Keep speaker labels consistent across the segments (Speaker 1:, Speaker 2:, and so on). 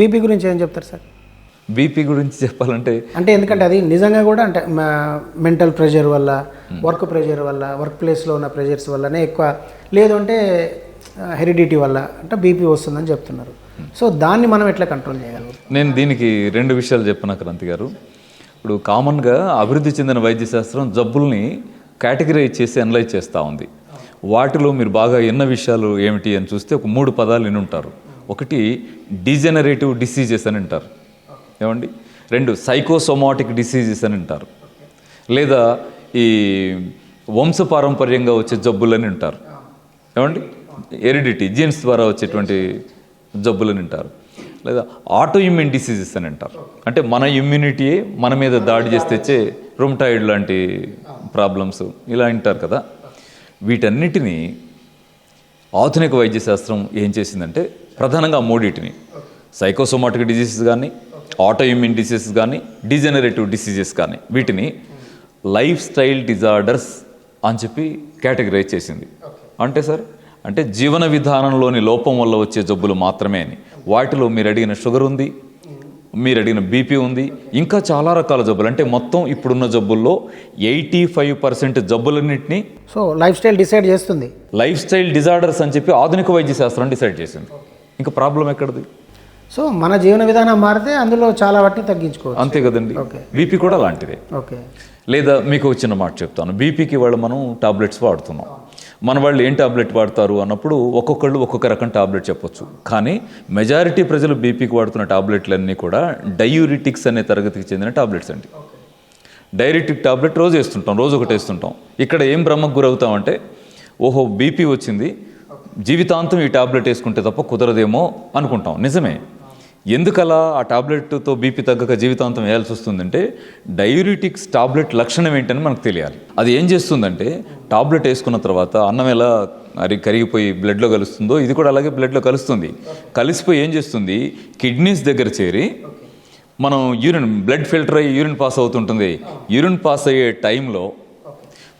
Speaker 1: BP గురించి ఏం చెప్తారు సార్?
Speaker 2: బీపీ గురించి చెప్పాలంటే
Speaker 1: అంటే ఎందుకంటే అది నిజంగా కూడా అంటే మెంటల్ ప్రెషర్ వల్ల వర్క్ ప్రెషర్ వల్ల వర్క్ ప్లేస్లో ఉన్న ప్రెషర్స్ వల్లనే ఎక్కువ లేదు అంటే హెరిడిటీ వల్ల అంటే బీపీ వస్తుందని చెప్తున్నారు. సో దాన్ని మనం ఎట్లా కంట్రోల్ చేయగలం?
Speaker 2: నేను దీనికి రెండు విషయాలు చెప్పిన క్రాంతి గారు. ఇప్పుడు కామన్గా అభివృద్ధి చెందిన వైద్య శాస్త్రం జబ్బుల్ని కేటగిరైజ్ చేసి అనలైజ్ చేస్తూ ఉంది. వాటిలో మీరు బాగా ఎన్న విషయాలు ఏమిటి అని చూస్తే ఒక మూడు పదాలు విని ఉంటారు ఒకటి డిజెనరేటివ్ డిసీజెస్ అని అంటారు. ఏమండి? రెండు సైకోసోమాటిక్ డిసీజెస్ అని అంటారు. లేదా ఈ వంశపారంపర్యంగా వచ్చే జబ్బులని అంటారు. ఏమండి? ఎరిడిటీ జీన్స్ ద్వారా వచ్చేటువంటి జబ్బులని అంటారు. లేదా ఆటో ఇమ్యూన్ డిసీజెస్ అని అంటారు. అంటే మన ఇమ్యూనిటీయే మన మీద దాడి చేసి తెచ్చే రొమటాయిడ్ లాంటి ప్రాబ్లమ్స్ ఇలా అంటారు కదా. వీటన్నిటినీ ఆధునిక వైద్య శాస్త్రం ఏం చేసిందంటే ప్రధానంగా మూడింటిని. సైకోసోమాటిక్ డిసీజెస్ కానీ ఆటోఇమ్యూన్ డిసీజెస్ కానీ డిజనరేటివ్ డిసీజెస్ కానీ వీటిని లైఫ్ స్టైల్ డిజార్డర్స్ అని చెప్పి కేటగరైజ్ చేసింది. అంటే సార్ అంటే జీవన విధానంలోని లోపం వల్ల వచ్చే జబ్బులు మాత్రమే అని. వాటిలో మీరు అడిగిన షుగర్ ఉంది మీరు అడిగిన బీపీ ఉంది. ఇంకా చాలా రకాల జబ్బులు. అంటే మొత్తం ఇప్పుడున్న జబ్బుల్లో ఎయిటీ ఫైవ్ పర్సెంట్ జబ్బులన్నింటినీ
Speaker 1: సో లైఫ్ స్టైల్ డిసైడ్ చేస్తుంది.
Speaker 2: లైఫ్ స్టైల్ డిజార్డర్స్ అని చెప్పి ఆధునిక వైద్య శాస్త్రం డిసైడ్ చేసింది. ఇంకా ప్రాబ్లం ఎక్కడిది?
Speaker 1: సో మన జీవన విధానం మారితే అందులో చాలా వాటిని తగ్గించుకోవచ్చు.
Speaker 2: అంతే కదండి. బీపీ కూడా అలాంటిదే.
Speaker 1: ఓకే.
Speaker 2: లేదా మీకు చిన్న మాట చెప్తాను. బీపీకి వాళ్ళు మనం టాబ్లెట్స్ వాడుతున్నాం. మన వాళ్ళు ఏం టాబ్లెట్ వాడతారు అన్నప్పుడు ఒక్కొక్కళ్ళు ఒక్కొక్క రకం టాబ్లెట్ చెప్పొచ్చు. కానీ మెజారిటీ ప్రజలు బీపీకి వాడుతున్న టాబ్లెట్లన్నీ కూడా డయూరిటిక్స్ అనే తరగతికి చెందిన టాబ్లెట్స్ అండి. డైరెటిక్ టాబ్లెట్ రోజు వేస్తుంటాం రోజు ఒకటి వేస్తుంటాం. ఇక్కడ ఏం భ్రమకు గురవుతామంటే ఓహో బీపీ వచ్చింది జీవితాంతం ఈ టాబ్లెట్ వేసుకుంటే తప్ప కుదరదేమో అనుకుంటాం. నిజమే. ఎందుకలా ఆ టాబ్లెట్తో బీపీ తగ్గక జీవితాంతం వేయాల్సి వస్తుందంటే డయూరిటిక్స్ టాబ్లెట్ లక్షణం ఏంటని మనకు తెలియాలి. అది ఏం చేస్తుందంటే టాబ్లెట్ వేసుకున్న తర్వాత అన్నం ఎలా అది కరిగిపోయి బ్లడ్లో కలుస్తుందో ఇది కూడా అలాగే బ్లడ్లో కలుస్తుంది. కలిసిపోయి ఏం చేస్తుంది? కిడ్నీస్ దగ్గర చేరి మనం యూరిన్ బ్లడ్ ఫిల్టర్ అయ్యి యూరిన్ పాస్ అవుతుంటుంది. యూరిన్ పాస్ అయ్యే టైంలో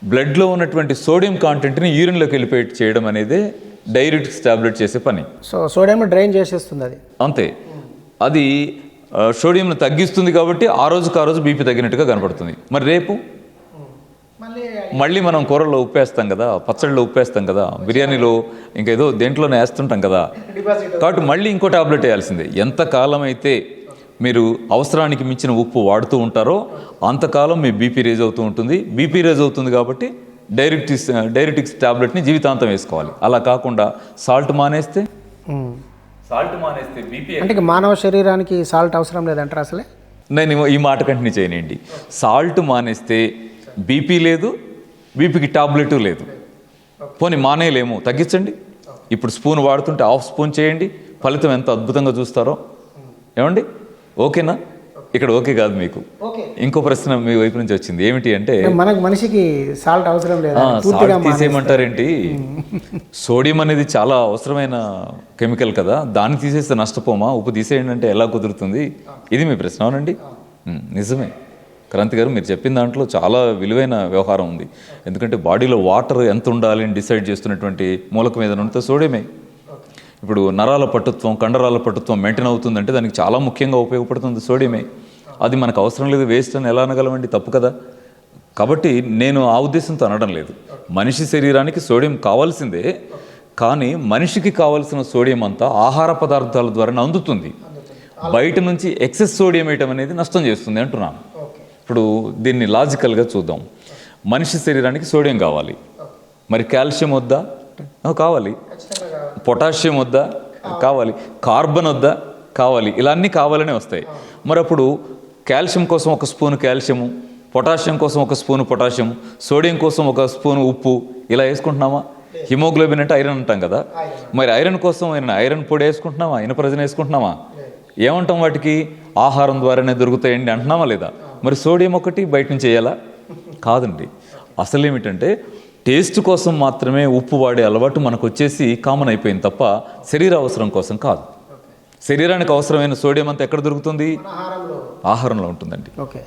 Speaker 2: బ్లడ్లో ఉన్నటువంటి సోడియం కాంటెంట్ని యూరిన్లోకి వెళ్ళిపోయి చేయడం అనేది డైరెటిక్స్ టాబ్లెట్ చేసే పని.
Speaker 1: సో సోడియం డ్రైన్ చేసేస్తుంది అది.
Speaker 2: అంతే. అది సోడియంను తగ్గిస్తుంది కాబట్టి ఆ రోజుకి ఆ రోజు బీపీ తగ్గినట్టుగా కనపడుతుంది. మరి రేపు? మళ్ళీ మనం కూరల్లో ఉప్పేస్తాం కదా పచ్చడిలో ఉప్పేస్తాం కదా బిర్యానీలో ఇంకేదో దేంట్లోనే వేస్తుంటాం కదా. కాబట్టి మళ్ళీ ఇంకో టాబ్లెట్ వేయాల్సిందే. ఎంతకాలం అయితే మీరు అవసరానికి మించిన ఉప్పు వాడుతూ ఉంటారో అంతకాలం మీ బీపీ రేజ్ అవుతూ ఉంటుంది. బీపీ రేజ్ అవుతుంది కాబట్టి డైరెక్టిక్స్ డైరెక్టిక్స్ టాబ్లెట్ని జీవితాంతం వేసుకోవాలి. అలా కాకుండా సాల్ట్ మానేస్తే. సాల్ట్ మానేస్తే బీపీ
Speaker 1: అంటే మానవ శరీరానికి సాల్ట్ అవసరం లేదంటారు అసలే?
Speaker 2: నేను ఈ మాట కంటిన్యూ చేయనండి. సాల్ట్ మానేస్తే బీపీ లేదు బీపీకి టాబ్లెట్ లేదు. పోనీ మానేయలేము తగ్గించండి. ఇప్పుడు స్పూన్ వాడుతుంటే హాఫ్ స్పూన్ చేయండి. ఫలితం ఎంత అద్భుతంగా చూస్తారో. ఏమండి? ఓకేనా? ఇక్కడ ఓకే కాదు మీకు. ఇంకో ప్రశ్న మీ వైపు నుంచి వచ్చింది. ఏమిటి అంటే
Speaker 1: మనకు మనిషికి సాల్ట్ అవసరం లేదా?
Speaker 2: తీసేయమంటారేంటి? సోడియం అనేది చాలా అవసరమైన కెమికల్ కదా. దాన్ని తీసేస్తే నష్టపోమా? ఉప్పు తీసేయండి అంటే ఎలా కుదురుతుంది? ఇది మీ ప్రశ్న అవునండి? నిజమే. క్రాంతి గారు మీరు చెప్పిన దాంట్లో చాలా విలువైన వ్యవహారం ఉంది. ఎందుకంటే బాడీలో వాటర్ ఎంత ఉండాలి అని డిసైడ్ చేస్తున్నటువంటి మూలకం ఏదైనా ఉంటే సోడియమే. ఇప్పుడు నరాల పట్టుత్వం కండరాల పట్టుత్వం మెయింటైన్ అవుతుందంటే దానికి చాలా ముఖ్యంగా ఉపయోగపడుతుంది సోడియమే. అది మనకు అవసరం లేదు వేస్ట్ అని ఎలా అనగలమండి? తప్పు కదా. కాబట్టి నేను ఆ ఉద్దేశంతో అనడం లేదు. మనిషి శరీరానికి సోడియం కావాల్సిందే కానీ మనిషికి కావాల్సిన సోడియం అంతా ఆహార పదార్థాల ద్వారా అందుతుంది. బయట నుంచి ఎక్సెస్ సోడియం వేయటం అనేది నష్టం చేస్తుంది అంటున్నాను. ఇప్పుడు దీన్ని లాజికల్గా చూద్దాం. మనిషి శరీరానికి సోడియం కావాలి. మరి కాల్షియం వద్దా? కావాలి. పొటాషియం వద్దా? కావాలి. కార్బన్ వద్దా? కావాలి. ఇలా అన్నీ కావాలనే వస్తాయి. మరి అప్పుడు కాల్షియం కోసం ఒక స్పూన్ కాల్షియము పొటాషియం కోసం ఒక స్పూన్ పొటాషియం సోడియం కోసం ఒక స్పూన్ ఉప్పు ఇలా వేసుకుంటున్నామా? హిమోగ్లోబిన్ అంటే ఐరన్ అంటాం కదా? మరి ఐరన్ కోసం ఆయన ఐరన్ పొడి వేసుకుంటున్నామా? ఇనపరజన వేసుకుంటున్నామా? ఏమంటాం వాటికి? ఆహారం ద్వారానే దొరుకుతాయండి అంటున్నామా లేదా? మరి సోడియం ఒకటి బయట నుంచి వేయాలా? కాదండి. అసలు ఏమిటంటే టేస్ట్ కోసం మాత్రమే ఉప్పు వాడే అలవాటు మనకు వచ్చేసి కామన్ అయిపోయింది తప్ప శరీర అవసరం కోసం కాదు. శరీరానికి అవసరమైన సోడియం అంతా ఎక్కడ దొరుకుతుంది? ఆహారంలో ఉంటుందండి.
Speaker 1: ఓకే.